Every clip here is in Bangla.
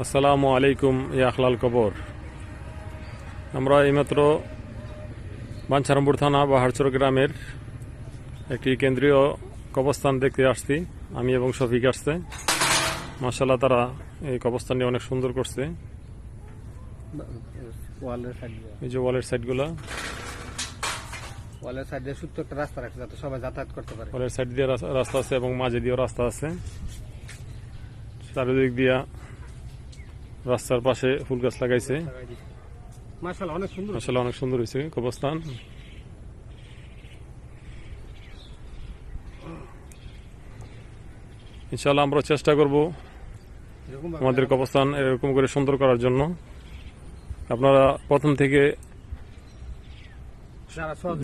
আসসালামু আলাইকুম ইয়া আখলাল কবর। আমরা এইমাত্র বাঞ্ছারামপুর থানা বাহারচর গ্রামের একটি কেন্দ্রীয় কবরস্থান দেখতে আসছি। আমি এবং শফিক আসছে। মাসাল্লাহ তারা এই কবরস্থানটি অনেক সুন্দর করছে। ওয়ালের সাইড দিয়ে। এই যে ওয়ালের সাইডগুলো। ওয়ালের সাইড দিয়ে একটা রাস্তা রাখছে যাতে সবাই যাতায়াত করতে পারে। ওয়ালের সাইড দিয়ে রাস- রাস্তা আছে এবং মাঝে দিয়েও রাস্তা আছে। চারিদিক দিয়া রাস্তার পাশে ফুল গাছ লাগাইছে। অনেক সুন্দর। আসলে অনেক সুন্দর হয়েছে কবরস্থান। ইনশাল্লাহ আমরা চেষ্টা করব আমাদের কবরস্থান এরকম করে সুন্দর করার জন্য। আপনারা প্রথম থেকে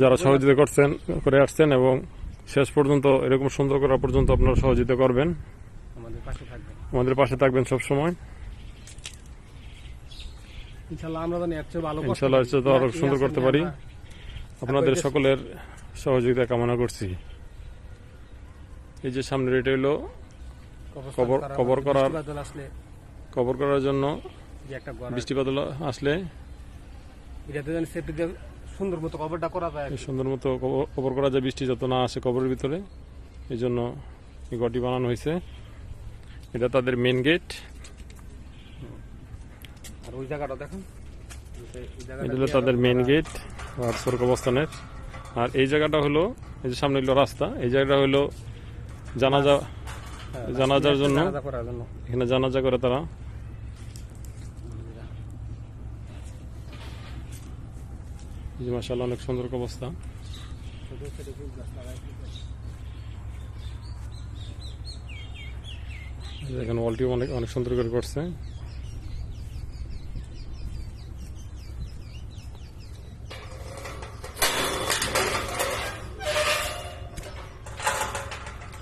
যারা সহযোগিতা করছেন করে আসছেন এবং শেষ পর্যন্ত এরকম সুন্দর করা পর্যন্ত আপনারা সহযোগিতা করবেন। আমাদের পাশে আমাদের পাশে থাকবেন সব সময় ইনশাল্লাহ আমরা জানি এর চেয়ে ভালো করতে এর চেয়ে আরও সুন্দর করতে পারি। আপনাদের সকলের সহযোগিতা কামনা করছি। এই যে সামনের এটা হলো কবর- কবর করার- কবর করার জন্য বৃষ্টিপাত আসলে এটাতে যেন সেফটি সুন্দর মতো কবরটা করা যায়। সুন্দর মতো কবর- করা যায় বৃষ্টি যত না আসে কবরের ভিতরে। এই জন্য এই ঘরটি বানানো হয়েছে। এটা তাদের মেন গেট আর ওই জায়গাটা দেখুন। এটা হলো তাদের মেন গেট আর সড়ক অবস্থানের। আর এই জায়গাটা হলো এই যে সামনে হলো রাস্তা এই জায়গাটা হলো জানাজা হ্যাঁ, জানাজার জন্য। এখানে জানাজা করে তারা। যে অনেক সুন্দর অবস্থা। এখানে ওয়ালটিও অনেক অনেক সুন্দর করে করছে।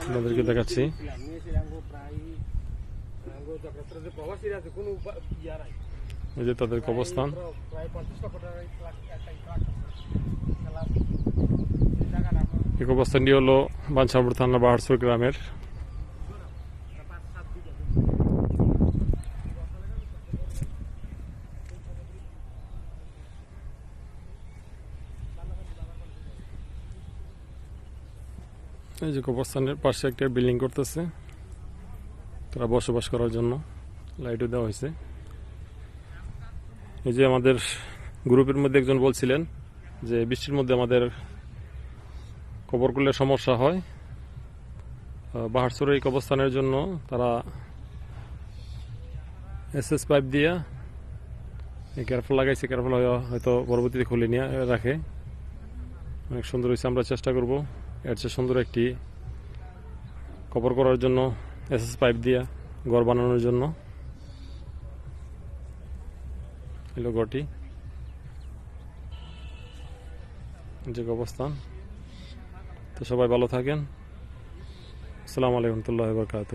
ইয়া দেখাচ্ছি। এই যে তাদের কবস্থান এই কবস্থানটি হলো বাঞ্ছাপুর থানা বাহারসুর গ্রামের এই যে কবরস্থানের পাশে একটা বিল্ডিং করতেছে। তারা বসবাস করার জন্য লাইটও দেওয়া হয়েছে। এই যে আমাদের গ্রুপের মধ্যে একজন বলছিলেন যে বৃষ্টির মধ্যে আমাদের কবর করলে সমস্যা হয়। বাহারসুর এই কবরস্থানের জন্য তারা এসএস পাইপ দিয়া এই কেয়ারফুল লাগাইছে কেয়ারফুল হয়তো পরবর্তীতে খুলে নিয়ে রাখে। অনেক সুন্দর হয়েছে, আমরা চেষ্টা করব। এর চেয়ে সুন্দর একটি কভার করার জন্য এসএস পাইপ দিয়া ঘর বানানোর জন্য। এলো ঘরটি। যে অবস্থান। তো সবাই ভালো থাকেন। আসসালামু আলাইকুম তুল্লাহ বরকাত